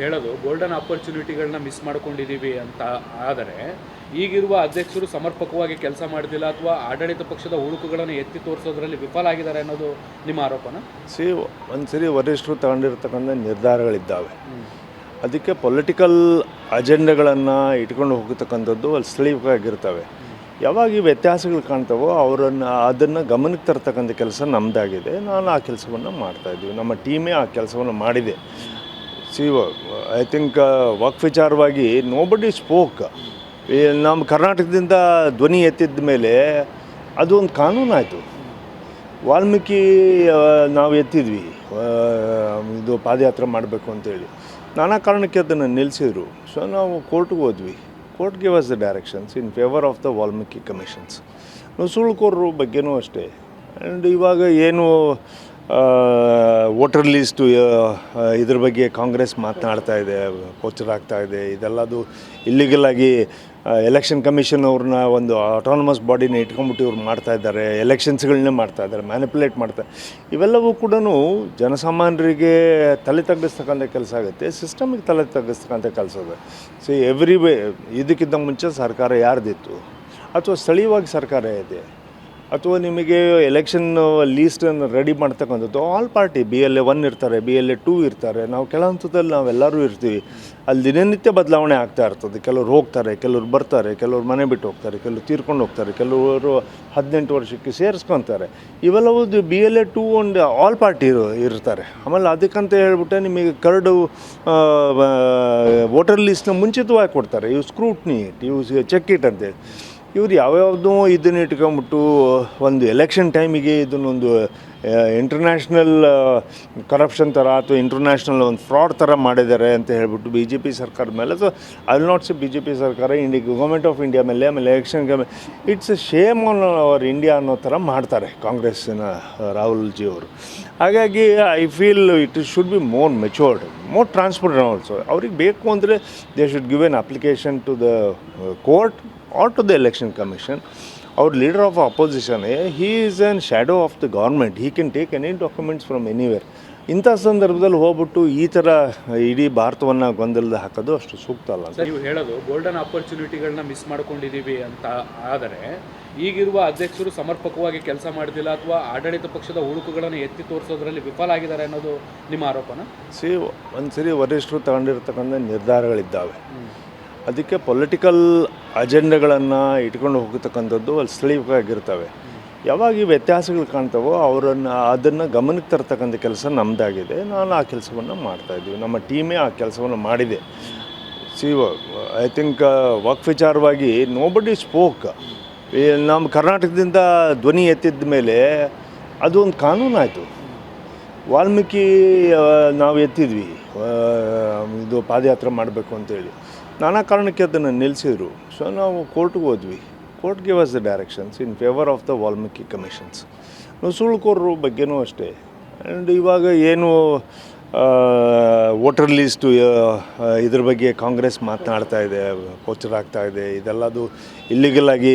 ಹೇಳೋದು golden ಆಪರ್ಚುನಿಟಿಗಳನ್ನ miss ಮಾಡ್ಕೊಂಡಿದ್ದೀವಿ ಅಂತ ಆದರೆ ಈಗಿರುವ ಅಧ್ಯಕ್ಷರು ಸಮರ್ಪಕವಾಗಿ ಕೆಲಸ ಮಾಡ್ತಿಲ್ಲ ಅಥವಾ ಆಡಳಿತ ಪಕ್ಷದ ಹುಡುಕುಗಳನ್ನು ಎತ್ತಿ ತೋರಿಸೋದ್ರಲ್ಲಿ ವಿಫಲ ಆಗಿದ್ದಾರೆ ಅನ್ನೋದು ನಿಮ್ಮ ಆರೋಪನ? ಸಿ ಒಂದು ಸರಿ ವರಿಷ್ಠರು ತಗೊಂಡಿರ್ತಕ್ಕಂಥ ನಿರ್ಧಾರಗಳಿದ್ದಾವೆ. ಅದಕ್ಕೆ ಪೊಲಿಟಿಕಲ್ ಅಜೆಂಡಗಳನ್ನು ಇಟ್ಕೊಂಡು ಹೋಗತಕ್ಕಂಥದ್ದು ಅಲ್ಲಿ ಸ್ಥಳೀಯವಾಗಿರ್ತವೆ. ಯಾವಾಗ ಈ ವ್ಯತ್ಯಾಸಗಳು ಕಾಣ್ತಾವೋ ಅವರನ್ನು ಅದನ್ನು ಗಮನಕ್ಕೆ ತರ್ತಕ್ಕಂಥ ಕೆಲಸ ನಮ್ಮದಾಗಿದೆ ನಾನು ಆ ಕೆಲಸವನ್ನು ಮಾಡ್ತಾಯಿದ್ದೀವಿ ನಮ್ಮ ಟೀಮೇ ಆ ಕೆಲಸವನ್ನು ಮಾಡಿದೆ. ಸಿ ಐ ಥಿಂಕ್ ವಕ್ ವಿಚಾರವಾಗಿ ನೋ ಬಡಿ ಸ್ಪೋಕ್ ನಮ್ಮ ಕರ್ನಾಟಕದಿಂದ ಧ್ವನಿ ಎತ್ತಿದ ಮೇಲೆ ಅದು ಒಂದು ಕಾನೂನು ಆಯಿತು. ವಾಲ್ಮೀಕಿ ನಾವು ಎತ್ತಿದ್ವಿ. ಇದು ಪಾದಯಾತ್ರೆ ಮಾಡಬೇಕು ಅಂತೇಳಿ ನಾನಾ ಕಾರಣಕ್ಕೆ ಅದನ್ನು ನಿಲ್ಲಿಸಿದ್ರು. ಸೊ ನಾವು ಕೋರ್ಟ್ಗೆ ಹೋದ್ವಿ. Court give us the directions in favour of the Valmiki commissions ನುಸುಳುಕೋರರು ಬಗ್ಗೆನೂ ಅಷ್ಟೇ. ಆ್ಯಂಡ್ ಇವಾಗ ಏನು ವೋಟರ್ ಲೀಸ್ಟು ಇದ್ರ ಬಗ್ಗೆ ಕಾಂಗ್ರೆಸ್ ಮಾತನಾಡ್ತಾ ಇದೆ ಆಗ್ತಾ ಇದೆ, ಇದೆಲ್ಲದು ಇಲ್ಲಿಗಲ್ ಆಗಿ ಎಲೆಕ್ಷನ್ ಕಮಿಷನ್ ಅವ್ರನ್ನ ಒಂದು ಆಟಾನಮಸ್ ಬಾಡಿನ ಇಟ್ಕೊಂಡ್ಬಿಟ್ಟು ಇವ್ರು ಮಾಡ್ತಾ ಇದ್ದಾರೆ ಎಲೆಕ್ಷನ್ಸ್ಗಳನ್ನೇ ಮಾಡ್ತಾ ಇದ್ದಾರೆ ಮ್ಯಾನಿಪುಲೇಟ್ ಮಾಡ್ತಾ ಇವೆಲ್ಲವೂ ಕೂಡ ಜನಸಾಮಾನ್ಯರಿಗೆ ತಲೆ ತಗ್ಗಿಸ್ತಕ್ಕಂಥ ಕೆಲಸ ಆಗುತ್ತೆ ಸಿಸ್ಟಮಿಗೆ ತಲೆ ತಗ್ಗಿಸ್ತಕ್ಕಂಥ ಕೆಲಸ ಇದೆ. ಸೊ ಎವ್ರಿ ವೇ ಇದಕ್ಕಿಂತ ಮುಂಚೆ ಸರ್ಕಾರ ಯಾರ್ದಿತ್ತು? ಅಥವಾ ಸ್ಥಳೀಯವಾಗಿ ಸರ್ಕಾರ ಇದೆ? ಅಥವಾ ನಿಮಗೆ ಎಲೆಕ್ಷನ್ ಲೀಸ್ಟನ್ನು ರೆಡಿ ಮಾಡ್ತಕ್ಕಂಥದ್ದು all party B L A one ಇರ್ತಾರೆ ಬಿ ಎಲ್ ಎ ಟೂ ಇರ್ತಾರೆ, ನಾವು ಕೆಳ ಹಂತದಲ್ಲಿ ನಾವೆಲ್ಲರೂ ಇರ್ತೀವಿ. ಅಲ್ಲಿ ದಿನನಿತ್ಯ ಬದಲಾವಣೆ ಆಗ್ತಾ ಇರ್ತದೆ. ಕೆಲವರು ಹೋಗ್ತಾರೆ, ಕೆಲವರು ಬರ್ತಾರೆ, ಕೆಲವರು ಮನೆ ಬಿಟ್ಟು ಹೋಗ್ತಾರೆ, ಕೆಲವರು ತೀರ್ಕೊಂಡು ಹೋಗ್ತಾರೆ, ಕೆಲವರು ಹದಿನೆಂಟು ವರ್ಷಕ್ಕೆ ಸೇರಿಸ್ಕೊತಾರೆ. ಇವೆಲ್ಲವೂ ಬಿ ಎಲ್ ಎ ಟೂ ಒಂದು ಆಲ್ ಪಾರ್ಟಿ ಇರು, ಇರ್ತಾರೆ. ಆಮೇಲೆ ಅದಕ್ಕಂತ ಹೇಳ್ಬಿಟ್ಟೆ ನಿಮಗೆ ಕರಡು ವೋಟರ್ ಲೀಸ್ಟ್ನ ಮುಂಚಿತವಾಗಿ ಕೊಡ್ತಾರೆ. ಇವು ಸ್ಕ್ರೂಟ್ನಿ ಇವು ಚೆಕ್ ಇಟ್ ಅಂತೇಳಿ ಇವ್ರು ಯಾವ್ಯಾವುದೋ ಇದನ್ನ ಇಟ್ಕೊಂಬಿಟ್ಟು ಒಂದು ಎಲೆಕ್ಷನ್ ಟೈಮಿಗೆ ಇದನ್ನೊಂದು ಇಂಟರ್ನ್ಯಾಷನಲ್ ಕರಪ್ಷನ್ ಥರ ಅಥವಾ ಇಂಟರ್ನ್ಯಾಷನಲ್ ಒಂದು ಫ್ರಾಡ್ ಥರ ಮಾಡಿದ್ದಾರೆ ಅಂತ ಹೇಳ್ಬಿಟ್ಟು ಬಿ ಜೆ ಪಿ ಸರ್ಕಾರದ ಮೇಲೆ. So I will not see B J P ಸರ್ಕಾರ ಇಂಡಿ ಗೌರ್ಮೆಂಟ್ ಆಫ್ ಇಂಡಿಯಾ ಮೇಲೆ, ಆಮೇಲೆ election it's a shame on our India ಅನ್ನೋ ಥರ ಮಾಡ್ತಾರೆ ಕಾಂಗ್ರೆಸ್ಸಿನ ರಾಹುಲ್ ಜಿ ಅವರು. ಹಾಗಾಗಿ I feel it should be more matured more transparent also ಅವ್ರಿಗೆ ಬೇಕು ಅಂದರೆ they should give an application to the court or to the election commission ಅವ್ರ leader of opposition he is an shadow of the government he can take any documents from anywhere ಇಂಥ ಸಂದರ್ಭದಲ್ಲಿ ಹೋಗ್ಬಿಟ್ಟು ಈ ಥರ ಇಡೀ ಭಾರತವನ್ನು ಗೊಂದಲದ ಹಾಕೋದು ಅಷ್ಟು ಸೂಕ್ತ ಅಲ್ಲ ಸರ್ ನೀವು ಹೇಳೋದು ಗೋಲ್ಡನ್ ಆಪರ್ಚುನಿಟಿಗಳನ್ನ ಮಿಸ್ ಮಾಡ್ಕೊಂಡಿದ್ದೀವಿ ಅಂತ ಆದರೆ ಈಗಿರುವ ಅಧ್ಯಕ್ಷರು ಸಮರ್ಪಕವಾಗಿ ಕೆಲಸ ಮಾಡಿದಿಲ್ಲ ಅಥವಾ ಆಡಳಿತ ಪಕ್ಷದ ಹುಡುಕುಗಳನ್ನು ಎತ್ತಿ ತೋರಿಸೋದ್ರಲ್ಲಿ ವಿಫಲ ಆಗಿದ್ದಾರೆ ಅನ್ನೋದು ನಿಮ್ಮ ಆರೋಪನ? ಸಿ ಒಂದು ಸರಿ ವರಿಷ್ಠರು ತಗೊಂಡಿರ್ತಕ್ಕಂಥ ನಿರ್ಧಾರಗಳಿದ್ದಾವೆ. ಅದಕ್ಕೆ ಪೊಲಿಟಿಕಲ್ ಅಜೆಂಡಗಳನ್ನು ಇಟ್ಕೊಂಡು ಹೋಗತಕ್ಕಂಥದ್ದು ಅಲ್ಲಿ ಸ್ಥಳೀಯವಾಗಿರ್ತವೆ ಯಾವಾಗ ಈ ವ್ಯತ್ಯಾಸಗಳು ಕಾಣ್ತಾವೋ ಅವರನ್ನು, ಅದನ್ನು ಗಮನಕ್ಕೆ ತರ್ತಕ್ಕಂಥ ಕೆಲಸ ನಮ್ಮದಾಗಿದೆ ನಾನು ಆ ಕೆಲಸವನ್ನು ಮಾಡ್ತಾಯಿದ್ದೀವಿ ನಮ್ಮ ಟೀಮೇ ಆ ಕೆಲಸವನ್ನು ಮಾಡಿದೆ. ಸಿ ಐ ಥಿಂಕ್ ವಕ್ ವಿಚಾರವಾಗಿ ನೋ ಬಡಿ ಸ್ಪೋಕ್ ನಮ್ಮ ಕರ್ನಾಟಕದಿಂದ ಧ್ವನಿ ಎತ್ತಿದ ಮೇಲೆ ಅದು ಒಂದು ಕಾನೂನು ಆಯಿತು. ವಾಲ್ಮೀಕಿ ನಾವು ಎತ್ತಿದ್ವಿ. ಇದು ಪಾದಯಾತ್ರೆ ಮಾಡಬೇಕು ಅಂತೇಳಿ. ನಾನಾ ಕಾರಣಕ್ಕೆ ಅದನ್ನು ನಿಲ್ಲಿಸಿದ್ರು. ಸೊ ನಾವು ಕೋರ್ಟ್ಗೆ ಹೋದ್ವಿ. Court give us the directions in favour of the Valmiki commissions ನುಸುಳುಕೋರರು ಬಗ್ಗೆನೂ ಅಷ್ಟೇ. ಆ್ಯಂಡ್ ಇವಾಗ ಏನು ವೋಟರ್ ಲೀಸ್ಟು ಇದ್ರ ಬಗ್ಗೆ ಕಾಂಗ್ರೆಸ್ ಮಾತನಾಡ್ತಾ ಇದೆ ಕೋಚರ್ ಆಗ್ತಾ ಇದೆ, ಇದೆಲ್ಲದು ಇಲ್ಲಿಗಲ್ ಆಗಿ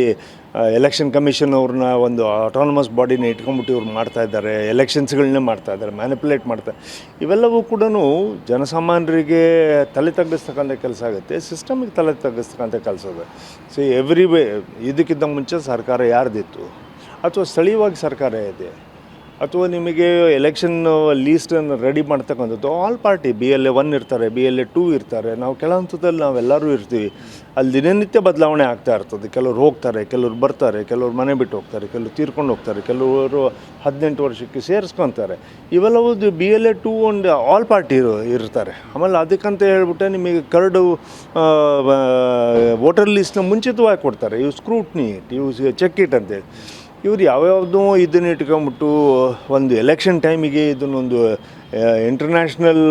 ಎಲೆಕ್ಷನ್ ಕಮಿಷನ್ ಅವ್ರನ್ನ ಒಂದು ಆಟಾನಮಸ್ ಬಾಡಿನ ಇಟ್ಕೊಂಡ್ಬಿಟ್ಟು ಇವ್ರು ಮಾಡ್ತಾ ಇದ್ದಾರೆ ಎಲೆಕ್ಷನ್ಸ್ಗಳನ್ನೇ ಮಾಡ್ತಾ ಇದ್ದಾರೆ ಮ್ಯಾನಿಪುಲೇಟ್ ಮಾಡ್ತಾ ಇವೆಲ್ಲವೂ ಕೂಡ ಜನಸಾಮಾನ್ಯರಿಗೆ ತಲೆ ತಗ್ಗಿಸ್ತಕ್ಕಂಥ ಕೆಲಸ ಆಗುತ್ತೆ ಸಿಸ್ಟಮಿಗೆ ತಲೆ ತಗ್ಗಿಸ್ತಕ್ಕಂಥ ಕೆಲಸ ಇದೆ. ಸೊ ಎವ್ರಿ ವೇ ಇದಕ್ಕಿಂತ ಮುಂಚೆ ಸರ್ಕಾರ ಯಾರ್ದಿತ್ತು? ಅಥವಾ ಸ್ಥಳೀಯವಾಗಿ ಸರ್ಕಾರ ಇದೆ? ಅಥವಾ ನಿಮಗೆ ಎಲೆಕ್ಷನ್ ಲೀಸ್ಟನ್ನು ರೆಡಿ ಮಾಡ್ತಕ್ಕಂಥದ್ದು all party B L A one ಇರ್ತಾರೆ ಬಿ ಎಲ್ ಎ ಟೂ ಇರ್ತಾರೆ, ನಾವು ಕೆಳ ಹಂತದಲ್ಲಿ ನಾವೆಲ್ಲರೂ ಇರ್ತೀವಿ. ಅಲ್ಲಿ ದಿನನಿತ್ಯ ಬದಲಾವಣೆ ಆಗ್ತಾ ಇರ್ತದೆ. ಕೆಲವ್ರು ಹೋಗ್ತಾರೆ, ಕೆಲವ್ರು ಬರ್ತಾರೆ, ಕೆಲವ್ರು ಮನೆ ಬಿಟ್ಟು ಹೋಗ್ತಾರೆ, ಕೆಲವರು ತೀರ್ಕೊಂಡು ಹೋಗ್ತಾರೆ, ಕೆಲವರು ಹದಿನೆಂಟು ವರ್ಷಕ್ಕೆ ಸೇರಿಸ್ಕೊತಾರೆ. ಇವೆಲ್ಲವೂ ಬಿ ಎಲ್ ಎ ಟೂ ಒಂದು ಆಲ್ ಪಾರ್ಟಿ ಇರ್ತಾರೆ. ಆಮೇಲೆ ಅದಕ್ಕಂತ ಹೇಳ್ಬಿಟ್ಟೆ ನಿಮಗೆ ಕರಡು ವೋಟರ್ ಲೀಸ್ಟ್ನ ಮುಂಚಿತವಾಗಿ ಕೊಡ್ತಾರೆ. ಇವು ಸ್ಕ್ರೂಟ್ನಿ ಇವು ಚೆಕ್ ಇಟ್ ಅಂತೇಳಿ ಇವ್ರು ಯಾವ್ಯಾವುದೂ ಇದನ್ನ ಇಟ್ಕೊಂಬಿಟ್ಟು ಒಂದು ಎಲೆಕ್ಷನ್ ಟೈಮಿಗೆ ಇದನ್ನೊಂದು ಇಂಟರ್ನ್ಯಾಷನಲ್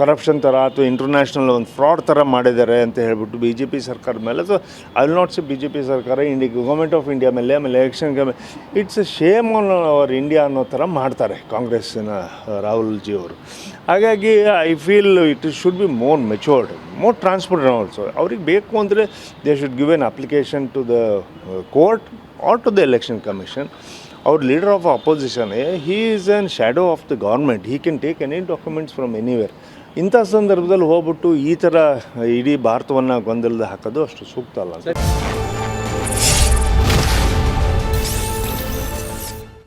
ಕರಪ್ಷನ್ ಥರ ಅಥವಾ ಇಂಟರ್ನ್ಯಾಷನಲ್ ಒಂದು ಫ್ರಾಡ್ ಥರ ಮಾಡಿದ್ದಾರೆ ಅಂತ ಹೇಳ್ಬಿಟ್ಟು ಬಿ ಜೆ ಪಿ ಸರ್ಕಾರದ ಮೇಲೆ. So I not see B J P ಸರ್ಕಾರ ಇಂಡಿ ಗೌರ್ಮೆಂಟ್ ಆಫ್ ಇಂಡಿಯಾ ಮೇಲೆ, ಆಮೇಲೆ election it's a shame on our India ಅನ್ನೋ ಥರ ಮಾಡ್ತಾರೆ ಕಾಂಗ್ರೆಸ್ಸಿನ ರಾಹುಲ್ ಜಿ ಅವರು. ಹಾಗಾಗಿ I feel it should be more matured more transparent also ಅವ್ರಿಗೆ ಬೇಕು ಅಂದರೆ they should give an application to the court or to the election commission, our leader of opposition he is an shadow of the government he can take any documents from anywhere. ಇಂಥ ಸಂದರ್ಭದಲ್ಲಿ ಹೋಗ್ಬಿಟ್ಟು ಈ ಥರ, ಇಡೀ ಭಾರತವನ್ನು ಗೊಂದಲದ ಹಾಕೋದು ಅಷ್ಟು ಸೂಕ್ತ ಅಲ್ಲ.